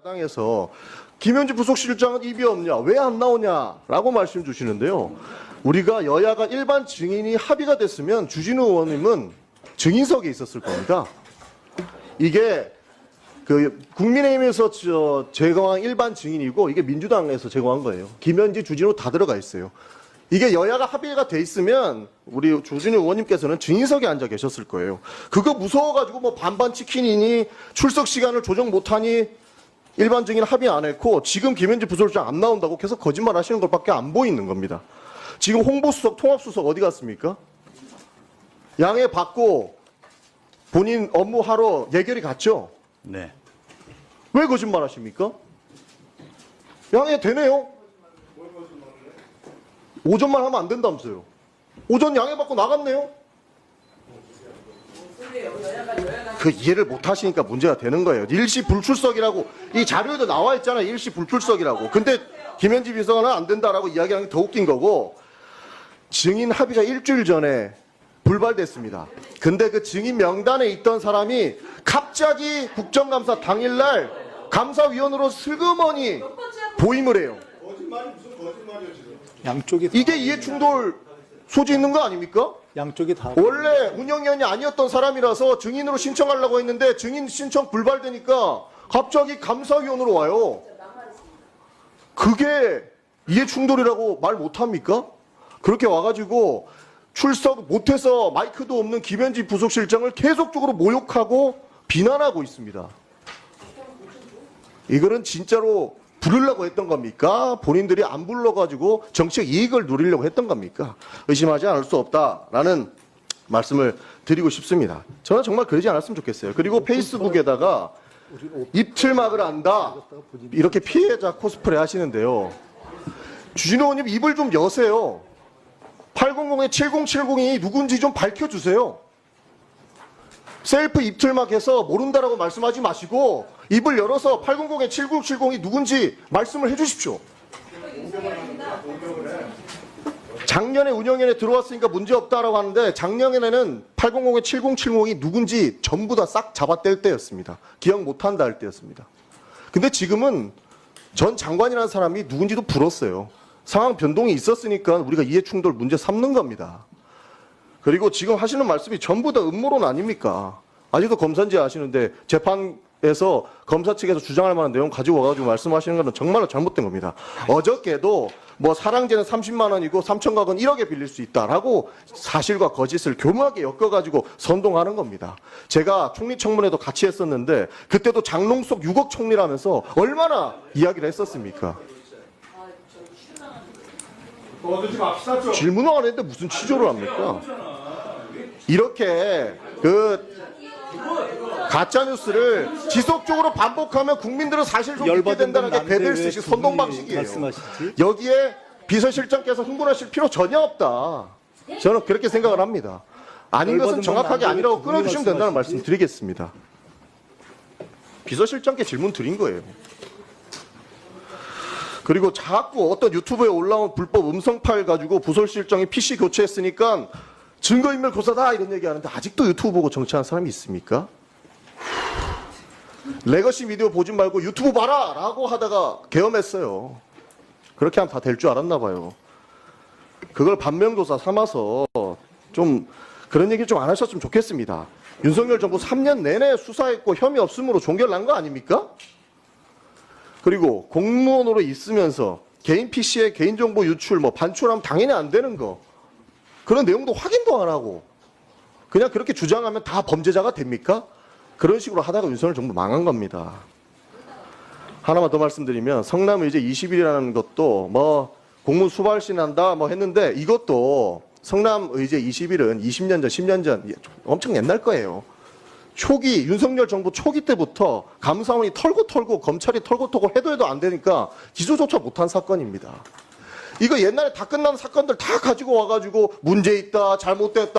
야당에서 김현지 부속실장은 입이 없냐 왜 안 나오냐라고 말씀 주시는데요. 우리가 여야가 일반 증인이 합의가 됐으면 주진우 의원님은 증인석에 있었을 겁니다. 이게 그 국민의힘에서 저 제거한 일반 증인이고 이게 민주당에서 제거한 거예요. 김현지, 주진우 다 들어가 있어요. 이게 여야가 합의가 돼 있으면 우리 조진우 의원님께서는 증인석에 앉아 계셨을 거예요. 그거 무서워가지고 뭐 반반 치킨이니 출석 시간을 조정 못하니 일반 증인 합의 안 했고 지금 김현지 부설장 안 나온다고 계속 거짓말 하시는 것밖에 안 보이는 겁니다. 지금 홍보수석, 통합수석 어디 갔습니까? 양해 받고 본인 업무 하러 예결이 갔죠? 네. 왜 거짓말 하십니까? 양해 되네요? 오전만 하면 안 된다면서요. 오전 양해 받고 나갔네요? 그 이해를 못 하시니까 문제가 되는 거예요. 일시 불출석이라고 이 자료에도 나와 있잖아요. 일시 불출석이라고. 근데 김현지 비서관은 안 된다라고 이야기하는 게 더 웃긴 거고 증인 합의가 일주일 전에 불발됐습니다. 근데 그 증인 명단에 있던 사람이 갑자기 국정감사 당일날 감사위원으로 슬그머니 보임을 해요. 양쪽이 다- 이게 이해 충돌 소지 있는 거 아닙니까? 양쪽이 다 원래 운영위원이 아니었던 사람이라서 증인으로 신청하려고 했는데 증인 신청 불발되니까 갑자기 감사위원으로 와요. 그게 이해 충돌이라고 말 못합니까? 그렇게 와가지고 출석 못해서 마이크도 없는 김현지 부속실장을 계속적으로 모욕하고 비난하고 있습니다. 이거는 진짜로 부르려고 했던 겁니까? 본인들이 안 불러가지고 정치적 이익을 누리려고 했던 겁니까? 의심하지 않을 수 없다라는 말씀을 드리고 싶습니다. 저는 정말 그러지 않았으면 좋겠어요. 그리고 페이스북에다가 입틀막을 안다 이렇게 피해자 코스프레 하시는데요. 주진호 의원님 입을 좀 여세요. 800에 7070이 누군지 좀 밝혀주세요. 셀프 입틀막 해서 모른다라고 말씀하지 마시고 입을 열어서 800에 7070이 누군지 말씀을 해주십시오. 작년에 운영위원회 들어왔으니까 문제 없다라고 하는데 작년에는 800에 7070이 누군지 전부 다 싹 잡아뗄 때였습니다. 기억 못한다 할 때였습니다. 근데 지금은 전 장관이라는 사람이 누군지도 불었어요. 상황 변동이 있었으니까 우리가 이해충돌 문제 삼는 겁니다. 그리고 지금 하시는 말씀이 전부 다 음모론 아닙니까? 아직도 검사인지 아시는데 재판에서 검사 측에서 주장할 만한 내용 가지고 와가지고 말씀하시는 것은 정말로 잘못된 겁니다. 어저께도 뭐 사랑제는 30만 원이고 3천각은 1억에 빌릴 수 있다라고 사실과 거짓을 교묘하게 엮어가지고 선동하는 겁니다. 제가 총리 청문회도 같이 했었는데 그때도 장롱 속 6억 총리라면서 얼마나 이야기를 했었습니까? 얻지 맙시다 좀. 질문을 안 했는데 무슨 취조를 합니까? 이렇게 그 가짜 뉴스를 지속적으로 반복하면 국민들은 사실 좀 믿게 열받은 된다는 게건 난데 배들스 왜식두 선동 분이 방식이에요. 말씀하시지? 여기에 비서실장께서 흥분하실 필요 전혀 없다. 저는 그렇게 생각을 합니다. 아닌 열받은 것은 건 정확하게 왜 아니라고 두 분이 끊어주시면 된다는 말씀하시지? 말씀 드리겠습니다. 비서실장께 질문 드린 거예요. 그리고 자꾸 어떤 유튜브에 올라온 불법 음성 파일 가지고 부설실장이 PC 교체했으니까 증거인멸 고사다 이런 얘기하는데 아직도 유튜브 보고 정치하는 사람이 있습니까? 레거시 비디오 보지 말고 유튜브 봐라 라고 하다가 계엄했어요. 그렇게 하면 다 될 줄 알았나 봐요. 그걸 반면교사 삼아서 좀 그런 얘기 좀 안 하셨으면 좋겠습니다. 윤석열 정부 3년 내내 수사했고 혐의 없음으로 종결 난 거 아닙니까? 그리고 공무원으로 있으면서 개인 PC의 개인정보 유출, 뭐 반출하면 당연히 안 되는 거. 그런 내용도 확인도 안 하고. 그냥 그렇게 주장하면 다 범죄자가 됩니까? 그런 식으로 하다가 윤석열 정부 망한 겁니다. 하나만 더 말씀드리면 성남 의제 20일이라는 것도 뭐 공문 수발신한다 뭐 했는데 이것도 성남 의제 20일은 20년 전, 10년 전 엄청 옛날 거예요. 초기 윤석열 정부 초기 때부터 감사원이 털고 털고 검찰이 털고 털고 해도 해도 안 되니까 기소조차 못한 사건입니다. 이거 옛날에 다 끝난 사건들 다 가지고 와가지고 문제 있다 잘못됐다